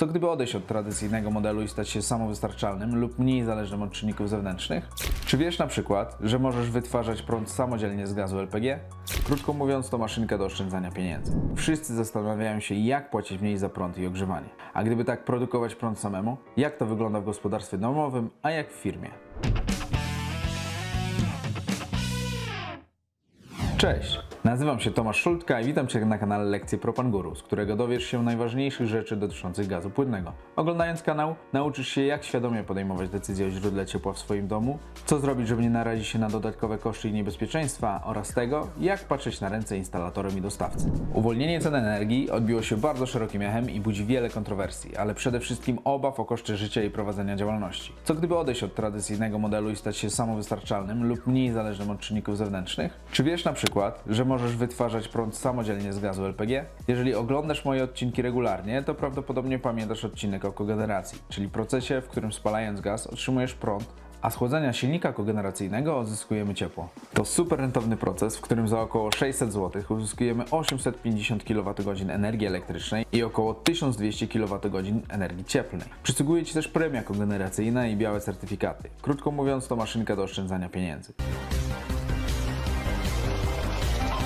Co gdyby odejść od tradycyjnego modelu i stać się samowystarczalnym lub mniej zależnym od czynników zewnętrznych? Czy wiesz na przykład, że możesz wytwarzać prąd samodzielnie z gazu LPG? Krótko mówiąc, to maszynka do oszczędzania pieniędzy. Wszyscy zastanawiają się, jak płacić mniej za prąd i ogrzewanie. A gdyby tak produkować prąd samemu, jak to wygląda w gospodarstwie domowym, a jak w firmie? Cześć, nazywam się Tomasz Szultka i witam Cię na kanale Lekcje Propanguru, z którego dowiesz się najważniejszych rzeczy dotyczących gazu płynnego. Oglądając kanał, nauczysz się jak świadomie podejmować decyzje o źródle ciepła w swoim domu, co zrobić, żeby nie narazić się na dodatkowe koszty i niebezpieczeństwa oraz tego, jak patrzeć na ręce instalatorem i dostawcy. Uwolnienie cen energii odbiło się bardzo szerokim echem i budzi wiele kontrowersji, ale przede wszystkim obaw o koszty życia i prowadzenia działalności. Co gdyby odejść od tradycyjnego modelu i stać się samowystarczalnym lub mniej zależnym od czynników zewnętrznych? Czy wiesz na przykład, że możesz wytwarzać prąd samodzielnie z gazu LPG? Jeżeli oglądasz moje odcinki regularnie, to prawdopodobnie pamiętasz odcinek o kogeneracji, czyli procesie, w którym spalając gaz otrzymujesz prąd, a z chłodzenia silnika kogeneracyjnego odzyskujemy ciepło. To super rentowny proces, w którym za około 600 zł uzyskujemy 850 kWh energii elektrycznej i około 1200 kWh energii cieplnej. Przysługuje Ci też premia kogeneracyjna i białe certyfikaty. Krótko mówiąc, to maszynka do oszczędzania pieniędzy.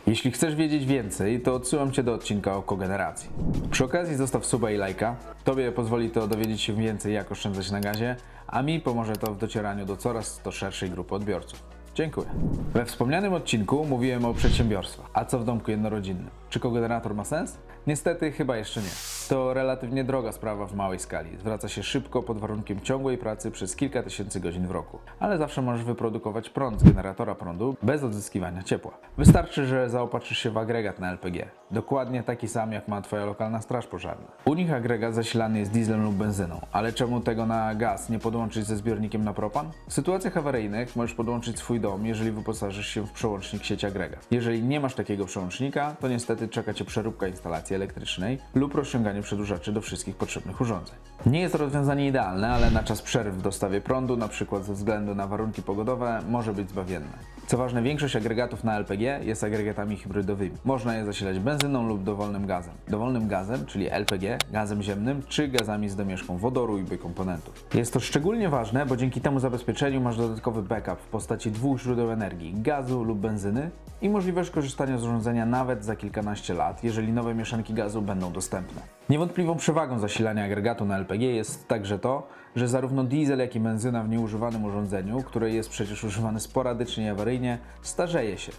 Jeśli chcesz wiedzieć więcej, to odsyłam Cię do odcinka o kogeneracji. Przy okazji zostaw suba i lajka. Tobie pozwoli to dowiedzieć się więcej, jak oszczędzać na gazie, a mi pomoże to w docieraniu do coraz to szerszej grupy odbiorców. Dziękuję. We wspomnianym odcinku mówiłem o przedsiębiorstwach. A co w domku jednorodzinnym? Czy kogenerator ma sens? Niestety chyba jeszcze nie. To relatywnie droga sprawa w małej skali. Zwraca się szybko pod warunkiem ciągłej pracy przez kilka tysięcy godzin w roku. Ale zawsze możesz wyprodukować prąd z generatora prądu bez odzyskiwania ciepła. Wystarczy, że zaopatrzysz się w agregat na LPG. Dokładnie taki sam jak ma Twoja lokalna straż pożarna. U nich agregat zasilany jest dieslem lub benzyną. Ale czemu tego na gaz nie podłączyć ze zbiornikiem na propan? W sytuacjach awaryjnych możesz podłączyć swój dom, jeżeli wyposażysz się w przełącznik sieci agregat. Jeżeli nie masz takiego przełącznika, to niestety czeka Cię przeróbka instalacji elektrycznej lub rozciąganie przedłużaczy do wszystkich potrzebnych urządzeń. Nie jest to rozwiązanie idealne, ale na czas przerw w dostawie prądu, na przykład ze względu na warunki pogodowe, może być zbawienne. Co ważne, większość agregatów na LPG jest agregatami hybrydowymi. Można je zasilać benzyną lub dowolnym gazem. Dowolnym gazem, czyli LPG, gazem ziemnym czy gazami z domieszką wodoru i bikomponentów. Jest to szczególnie ważne, bo dzięki temu zabezpieczeniu masz dodatkowy backup w postaci dwóch źródeł energii, gazu lub benzyny i możliwość korzystania z urządzenia nawet za kilkanaście lat, jeżeli nowe mieszanki gazu będą dostępne. Niewątpliwą przewagą zasilania agregatu na LPG jest także to, że zarówno diesel, jak i benzyna w nieużywanym urządzeniu, które jest przecież używane sporadycznie i awaryjnie, starzeje się,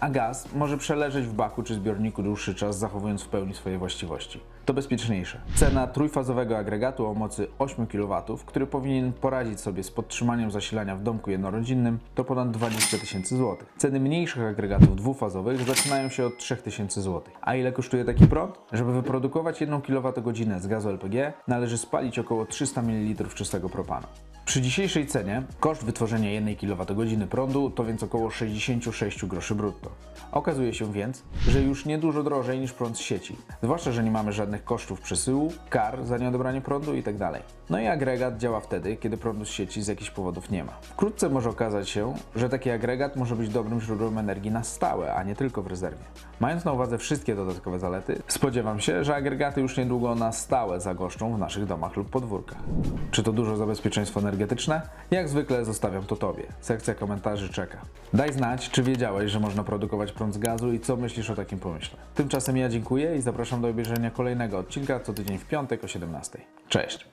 a gaz może przeleżeć w baku czy zbiorniku dłuższy czas, zachowując w pełni swoje właściwości. To bezpieczniejsze. Cena trójfazowego agregatu o mocy 8 kW, który powinien poradzić sobie z podtrzymaniem zasilania w domku jednorodzinnym, to ponad 20 tysięcy złotych. Ceny mniejszych agregatów dwufazowych zaczynają się od 3000 zł. A ile kosztuje taki prąd? Żeby wyprodukować 1 kWh z gazu LPG, należy spalić około 300 ml czystego propanu. Przy dzisiejszej cenie koszt wytworzenia 1 kWh prądu to więc około 66 groszy brutto. Okazuje się więc, że już niedużo drożej niż prąd z sieci, zwłaszcza, że nie mamy żadnych kosztów przesyłu, kar za nieodebranie prądu itd. No i agregat działa wtedy, kiedy prądu z sieci z jakichś powodów nie ma. Wkrótce może okazać się, że taki agregat może być dobrym źródłem energii na stałe, a nie tylko w rezerwie. Mając na uwadze wszystkie dodatkowe zalety, spodziewam się, że agregaty już niedługo na stałe zagoszczą w naszych domach lub podwórkach. Czy to dużo za bezpieczeństwo energetyczne? Jak zwykle zostawiam to Tobie. Sekcja komentarzy czeka. Daj znać, czy wiedziałeś, że można produkować prąd z gazu i co myślisz o takim pomyśle. Tymczasem ja dziękuję i zapraszam do obejrzenia kolejnego odcinka co tydzień w piątek o 17. Cześć!